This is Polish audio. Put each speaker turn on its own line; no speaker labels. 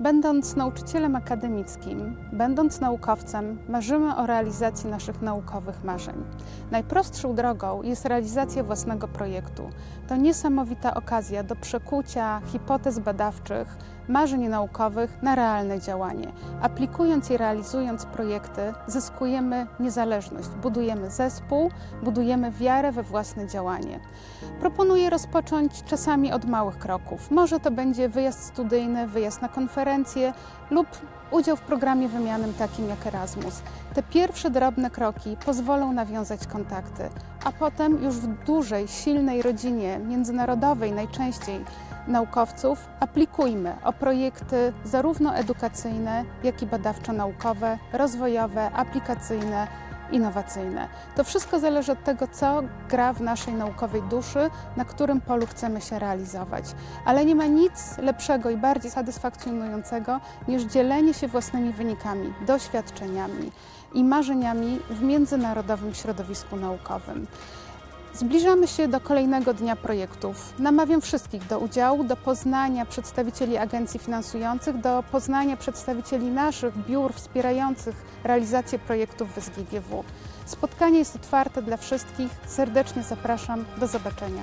Będąc nauczycielem akademickim, będąc naukowcem, marzymy o realizacji naszych naukowych marzeń. Najprostszą drogą jest realizacja własnego projektu. To niesamowita okazja do przekucia hipotez badawczych, marzeń naukowych na realne działanie. Aplikując i realizując projekty, zyskujemy niezależność, budujemy zespół, budujemy wiarę we własne działanie. Proponuję rozpocząć czasami od małych kroków. Może to będzie wyjazd studyjny, wyjazd na konferencję lub udział w programie wymianym takim jak Erasmus. Te pierwsze drobne kroki pozwolą nawiązać kontakty, a potem już w dużej, silnej rodzinie międzynarodowej najczęściej naukowców aplikujmy o projekty zarówno edukacyjne, jak i badawczo-naukowe, rozwojowe, aplikacyjne, innowacyjne. To wszystko zależy od tego, co gra w naszej naukowej duszy, na którym polu chcemy się realizować. Ale nie ma nic lepszego i bardziej satysfakcjonującego niż dzielenie się własnymi wynikami, doświadczeniami i marzeniami w międzynarodowym środowisku naukowym. Zbliżamy się do kolejnego dnia projektów. Namawiam wszystkich do udziału, do poznania przedstawicieli agencji finansujących, do poznania przedstawicieli naszych biur wspierających realizację projektów w SGGW. Spotkanie jest otwarte dla wszystkich. Serdecznie zapraszam. Do zobaczenia.